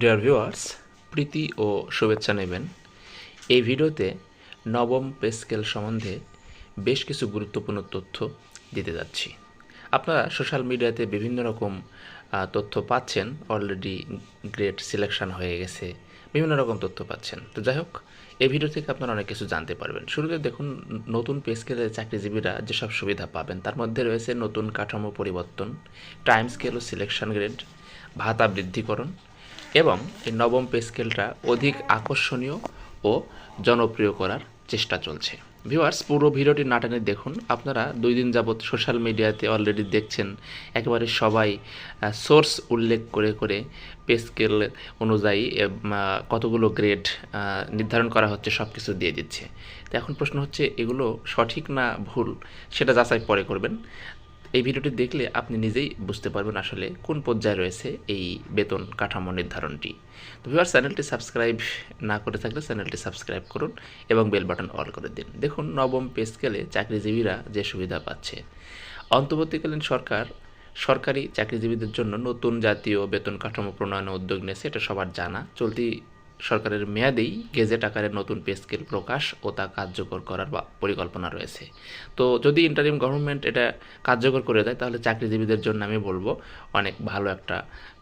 Dear viewers প্রীতি ও শুভেচ্ছা নেবেন। এই ভিডিওতে নবম পে স্কেল সম্বন্ধে বেশ কিছু গুরুত্বপূর্ণ তথ্য দিতে যাচ্ছি। আপনারা সোশ্যাল মিডিয়াতে বিভিন্ন রকম তথ্য পাচ্ছেন। অলরেডি গ্রেড সিলেকশন হয়ে গেছে। বিভিন্ন রকম তথ্য পাচ্ছেন। তো যাই হোক, এই ভিডিও থেকে আপনারা অনেক কিছু জানতে পারবেন। শুরুতে দেখুন, নতুন পে স্কেলের চাকরিজীবীরা যেসব সুবিধা পাবেন, তার মধ্যে রয়েছে নতুন কাঠামো পরিবর্তন টাইম স্কেল ও সিলেকশন গ্রেড ভাতা বৃদ্ধিকরণ এবং এই নবম পে স্কেলটা অধিক আকর্ষণীয় ও জনপ্রিয় করার চেষ্টা চলছে। ভিউয়ার্স, পুরো ভিডিওটি নাটানে দেখুন। আপনারা দুই দিন যাবৎ সোশ্যাল মিডিয়াতে অলরেডি দেখছেন একেবারে সবাই সোর্স উল্লেখ করে করে পে স্কেল অনুযায়ী কতগুলো গ্রেড নির্ধারণ করা হচ্ছে সব কিছু দিয়ে দিচ্ছে। তো এখন প্রশ্ন হচ্ছে, এগুলো সঠিক না ভুল? সেটা যাচাই পরে করবেন। এই ভিডিওটি দেখলে আপনি নিজেই বুঝতে পারবেন আসলে কোন পর্যায়ে রয়েছে এই বেতন কাঠামো নির্ধারণটি। তো ভিউয়ার চ্যানেলটি সাবস্ক্রাইব না করে থাকলে চ্যানেলটি সাবস্ক্রাইব করুন এবং বেল বাটন অল করে দিন। দেখুন, নবম পে স্কেলে চাকরিজীবীরা যে সুবিধা পাচ্ছে। অন্তর্বর্তীকালীন সরকার, সরকারি চাকরিজীবীদের জন্য নতুন জাতীয় বেতন কাঠামো প্রণয়নের উদ্যোগ নিয়েছে, এটা সবার জানা। চলতি সরকারের মেয়াদেই গেজেট আকারে নতুন পে স্কেল প্রকাশ ও তা কার্যকর করার পরিকল্পনা রয়েছে। তো যদি ইন্টারিম গভর্নমেন্ট এটা কার্যকর করে দেয়, তাহলে চাকরিজীবীদের জন্য আমি বলব অনেক ভালো একটা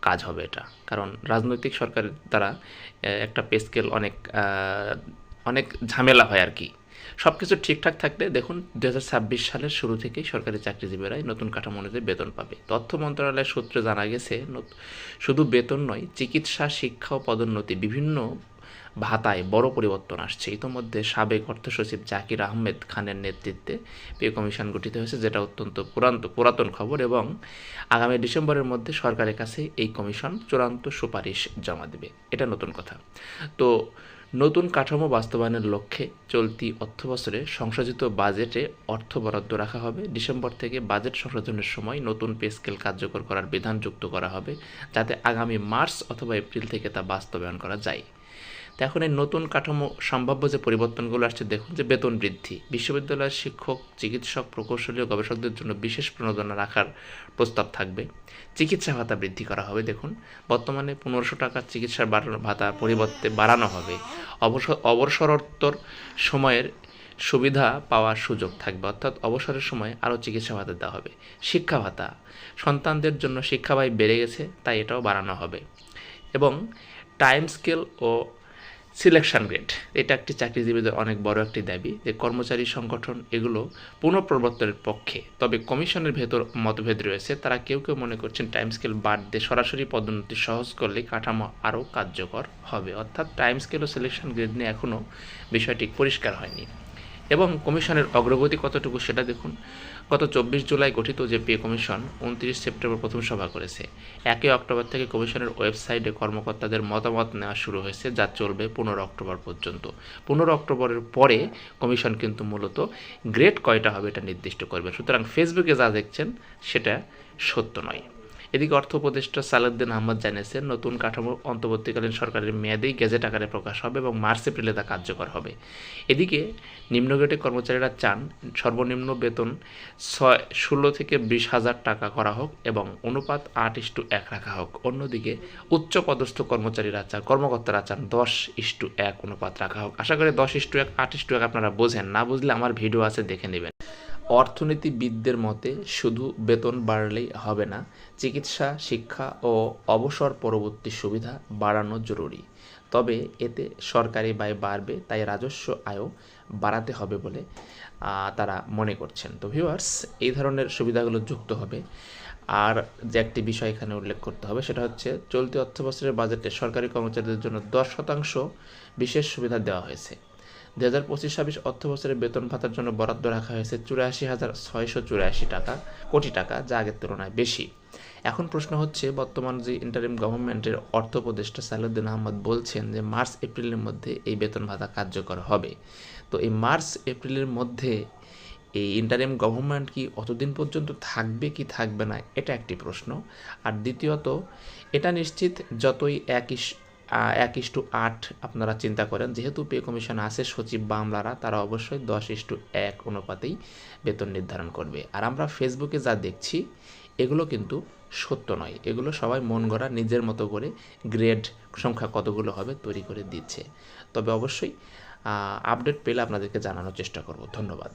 কাজ হবে এটা। কারণ রাজনৈতিক সরকারের দ্বারা একটা পে স্কেল অনেক অনেক ঝামেলা হয় আর কি। সব কিছু ঠিকঠাক থাকলে দেখুন দু হাজার ছাব্বিশ সালের শুরু থেকেই সরকারি চাকরিজীবীরাই নতুন কাঠামো অনুযায়ী বেতন পাবে। তথ্য মন্ত্রণালয়ের সূত্রে জানা গেছে শুধু বেতন নয়, চিকিৎসা, শিক্ষা ও পদোন্নতি বিভিন্ন ভাতায় বড় পরিবর্তন আসছে। ইতোমধ্যে সাবেক অর্থ সচিব জাকির আহমেদ খানের নেতৃত্বে পে কমিশন গঠিত হয়েছে, যেটা অত্যন্ত পুরান্ত, পুরাতন খবর এবং আগামী ডিসেম্বরের মধ্যে সরকারের কাছে এই কমিশন চূড়ান্ত সুপারিশ জমা দেবে। এটা নতুন কথা। তো নতুন কাঠামো বাস্তবায়নের লক্ষ্যে চলতি অর্থবছরে সংশোধিত বাজেটে অর্থ বরাদ্দ রাখা হবে। ডিসেম্বর থেকে বাজেট সংশোধনের সময় নতুন পে স্কেল কার্যকর করার বিধান যুক্ত করা হবে, যাতে আগামী মার্চ অথবা এপ্রিল থেকে তা বাস্তবায়ন করা যায়। তো এখন এই নতুন কাঠামো সম্ভাব্য যে পরিবর্তনগুলো আসছে, দেখুন যে বেতন বৃদ্ধি। বিশ্ববিদ্যালয়ের শিক্ষক, চিকিৎসক প্রকৌশলী ও গবেষকদের জন্য বিশেষ প্রণোদনা রাখার প্রস্তাব থাকবে। চিকিৎসা ভাতা বৃদ্ধি করা হবে, দেখুন। বর্তমানে পনেরোশো টাকার চিকিৎসার বাড়ানো ভাতা পরিবর্তে বাড়ানো হবে। অবসর অবসরোত্তর সময়ের সুবিধা পাওয়ার সুযোগ থাকবে। অর্থাৎ অবসরের সময় আরও চিকিৎসা ভাতা দেওয়া হবে। শিক্ষা ভাতা, সন্তানদের জন্য শিক্ষা ব্যয় বেড়ে গেছে, তাই এটাও বাড়ানো হবে। এবং টাইম স্কেল ও সিলেকশন গ্রেড এটা একটি চাকরিজীবীদের অনেক বড় একটি দাবি যে কর্মচারী সংগঠন এগুলো পুনঃপ্রবর্তনের পক্ষে, তবে কমিশনের ভেতর মতভেদ রয়েছে। তারা কেউ কেউ মনে করছেন টাইম স্কেল বাদ দিয়ে সরাসরি পদোন্নতি সহজ করলে কাঠামো আরও কার্যকর হবে। অর্থাৎ টাইম স্কেল ও সিলেকশন গ্রেড নিয়ে এখনও বিষয়টি পরিষ্কার হয়নি। এবং কমিশনের অগ্রগতি কতটুকু সেটা দেখুন। গত চব্বিশ জুলাই গঠিত যে পে কমিশন উনত্রিশ সেপ্টেম্বর প্রথম সভা করেছে। একই অক্টোবর থেকে কমিশনের ওয়েবসাইটে কর্মকর্তাদের মতামত নেওয়া শুরু হয়েছে, যা চলবে পনেরো অক্টোবর পর্যন্ত। পনেরো অক্টোবরের পরে কমিশন কিন্তু মূলত গ্রেড কয়টা হবে এটা নির্দিষ্ট করবে। সুতরাং ফেসবুকে যা দেখছেন সেটা সত্য নয়। এদিকে অর্থ উপদেষ্টা সালাউদ্দিন আহমদ জানিয়েছেন, নতুন কাঠামো অন্তর্বর্তীকালীন সরকারের মেয়াদেই গেজেট আকারে প্রকাশ হবে এবং মার্চ, এপ্রিলে তা কার্যকর হবে। এদিকে নিম্ন কর্মচারীরা চান সর্বনিম্ন বেতন ছয়, ষোলো থেকে বিশ হাজার টাকা করা হোক এবং অনুপাত আট ইস্টু এক রাখা হোক। অন্যদিকে উচ্চ পদস্থ কর্মচারীরা চান, কর্মকর্তারা চান দশ ইস্টু এক অনুপাত রাখা হোক। আশা করি দশ ইস্টু এক, আট ইস্টু এক আপনারা বোঝেন। না বুঝলে আমার ভিডিও আছে, দেখে নেবেন। অর্থনীতিবিদদের মতে, শুধু বেতন বাড়লেই হবে না, চিকিৎসা, শিক্ষা ও অবসর পরবর্তী সুবিধা বাড়ানো জরুরি। তবে এতে সরকারি ব্যয় বাড়বে, তাই রাজস্ব আয়ও বাড়াতে হবে বলে তারা মনে করছেন। তো ভিউয়ার্স, এই ধরনের সুবিধাগুলো যুক্ত হবে। আর যে একটি বিষয় এখানে উল্লেখ করতে হবে, সেটা হচ্ছে চলতি অর্থবছরের বাজেটে সরকারি কর্মচারীদের জন্য দশ শতাংশ বিশেষ সুবিধা দেওয়া হয়েছে। দু হাজার পঁচিশ, ছাব্বিশ অর্থ বছরে বেতন ভাতার জন্য বরাদ্দ রাখা হয়েছে চুরাশি হাজার ছয়শো চুরাশি টাকা, কোটি টাকা, যা আগের তুলনায় বেশি। এখন প্রশ্ন হচ্ছে, বর্তমান যে ইন্টারিম গভর্নমেন্টের অর্থ উপদেষ্টা সালাউদ্দিন আহমদ বলছেন যে মার্চ, এপ্রিলের মধ্যে এই বেতন ভাতা কার্যকর হবে। তো এই মার্চ, এপ্রিলের মধ্যে এই ইন্টারিম গভর্নমেন্ট কি অতদিন পর্যন্ত থাকবে কি থাকবে না, এটা একটি প্রশ্ন। আর দ্বিতীয়ত, এটা নিশ্চিত যতই এক ইস এক ইস্টু আট আপনারা চিন্তা করেন। যেহেতু পে কমিশন আছে, সচিব বা আমলারা, তারা অবশ্যই দশ ইস্টু এক অনুপাতেই বেতন নির্ধারণ করবে। আর আমরা ফেসবুকে যা দেখছি, এগুলো কিন্তু সত্য নয়। এগুলো সবাই মন গড়া, নিজের মতো করে গ্রেড সংখ্যা কতগুলো হবে তৈরি করে দিচ্ছে। তবে অবশ্যই আপডেট পেলে আপনাদেরকে জানানোর চেষ্টা করব। ধন্যবাদ।